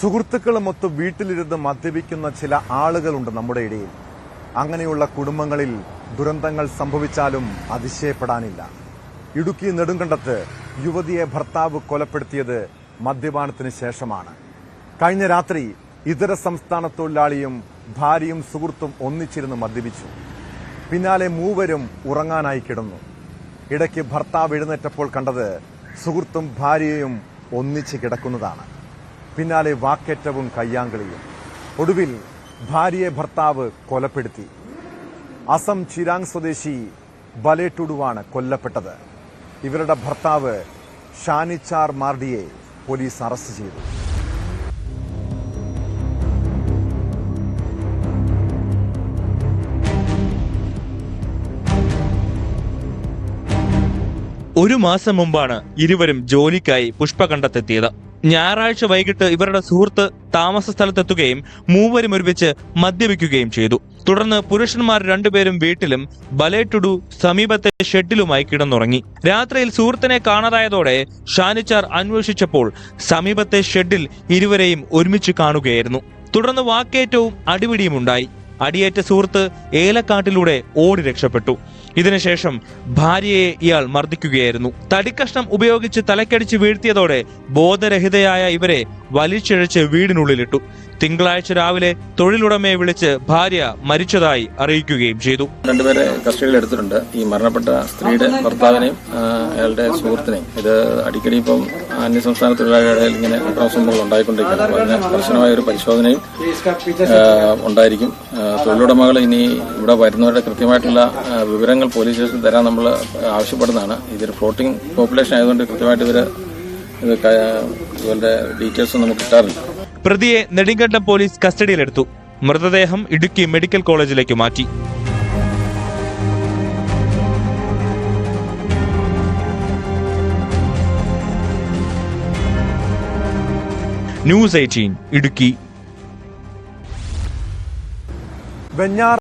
സുഹൃത്തുക്കളുമൊത്ത് വീട്ടിലിരുന്ന് മദ്യപിക്കുന്ന ചില ആളുകളുണ്ട് നമ്മുടെ ഇടയിൽ. അങ്ങനെയുള്ള കുടുംബങ്ങളിൽ ദുരന്തങ്ങൾ സംഭവിച്ചാലും അതിശയപ്പെടാനില്ല. ഇടുക്കി നെടുങ്കണ്ടത്ത് യുവതിയെ ഭർത്താവ് കൊലപ്പെടുത്തിയത് മദ്യപാനത്തിന് ശേഷമാണ്. കഴിഞ്ഞ രാത്രി ഇതര സംസ്ഥാന തൊഴിലാളിയും ഭാര്യയും സുഹൃത്തും ഒന്നിച്ചിരുന്ന് മദ്യപിച്ചു. പിന്നാലെ മൂവരും ഉറങ്ങാനായി കിടന്നു. ഇടയ്ക്ക് ഭർത്താവ് എഴുന്നേറ്റപ്പോൾ കണ്ടത് സുഹൃത്തും ഭാര്യയും ഒന്നിച്ച് കിടക്കുന്നതാണ്. പിന്നാലെ വാക്കേറ്റവും കയ്യാങ്കളിയും. ഒടുവിൽ ഭാര്യയെ ഭർത്താവ് കൊലപ്പെടുത്തി. അസം ചിരാങ് സ്വദേശി ബലേട്ടുടുവാണ് കൊല്ലപ്പെട്ടത്. ഇവരുടെ ഭർത്താവ് ഷാനിച്ചാർ മാർഡിയെ പോലീസ് അറസ്റ്റ് ചെയ്തു. ഒരു മാസം മുമ്പാണ് ഇരുവരും ജോലിക്കായി പുഷ്പകണ്ഠത്തെത്തിയത് ഞായറാഴ്ച വൈകിട്ട് ഇവരുടെ സുഹൃത്ത് താമസ സ്ഥലത്തെത്തുകയും മൂവരും ഒരുമിച്ച് മദ്യപിക്കുകയും ചെയ്തു. തുടർന്ന് പുരുഷന്മാർ രണ്ടുപേരും വീട്ടിലും ബലേട്ടുഡു സമീപത്തെ ഷെഡിലുമായി കിടന്നുറങ്ങി. രാത്രിയിൽ സുഹൃത്തിനെ കാണാതായതോടെ ഷാനിച്ചാർ അന്വേഷിച്ചപ്പോൾ സമീപത്തെ ഷെഡിൽ ഇരുവരെയും ഒരുമിച്ച് കാണുകയായിരുന്നു. തുടർന്ന് വാക്കേറ്റവും അടിപിടിയും ഉണ്ടായി. അടിയേറ്റ സുഹൃത്ത് ഏലക്കാട്ടിലൂടെ ഓടി രക്ഷപ്പെട്ടു. ഇതിനുശേഷം ഭാര്യയെ ഇയാൾ മർദ്ദിക്കുകയായിരുന്നു. തടിക്കഷ്ണം ഉപയോഗിച്ച് തലക്കടിച്ച് വീഴ്ത്തിയതോടെ ബോധരഹിതയായ ഇവരെ വലിച്ചിഴച്ച് വീടിനുള്ളിലിട്ടു. തിങ്കളാഴ്ച രാവിലെ തൊഴിലുടമയെ വിളിച്ച് ഭാര്യ മരിച്ചതായി അറിയിക്കുകയും ചെയ്തു. രണ്ടുപേരെ കസ്റ്റഡിയിൽ എടുത്തിട്ടുണ്ട്. ഈ മരണപ്പെട്ട സ്ത്രീയുടെ ഭർത്താവിനെയും അയാളുടെ സുഹൃത്തിനെയും. ഇത് അടിക്കടി ഇപ്പം അന്യസംസ്ഥാന തൊഴിലാളികളുടെ ഇടയിൽ ഇങ്ങനെ അക്രമസംഭവങ്ങൾ ഉണ്ടായിക്കൊണ്ടിരിക്കുകയാണ്. കർശനമായ ഒരു പരിശോധനയും ഉണ്ടായിരിക്കും. തൊഴിലുടമകൾ ഇനി ഇവിടെ വരുന്നവരുടെ കൃത്യമായിട്ടുള്ള വിവരങ്ങൾ പോലീസ് സ്റ്റേഷനിൽ തരാൻ നമ്മൾ ആവശ്യപ്പെടുന്നതാണ്. ഇതൊരു ഫ്ലോട്ടിംഗ് പോപ്പുലേഷൻ ആയതുകൊണ്ട് കൃത്യമായിട്ട് ഇവർ ഇവരുടെ ഡീറ്റെയിൽസ് നമുക്ക് കിട്ടാറില്ല. പ്രതിയെ നെടുങ്കണ്ടം പോലീസ് കസ്റ്റഡിയിലെടുത്തു. മൃതദേഹം ഇടുക്കി മെഡിക്കൽ കോളേജിലേക്ക് മാറ്റി. News eighteen Idukki. വെഞ്ഞാർ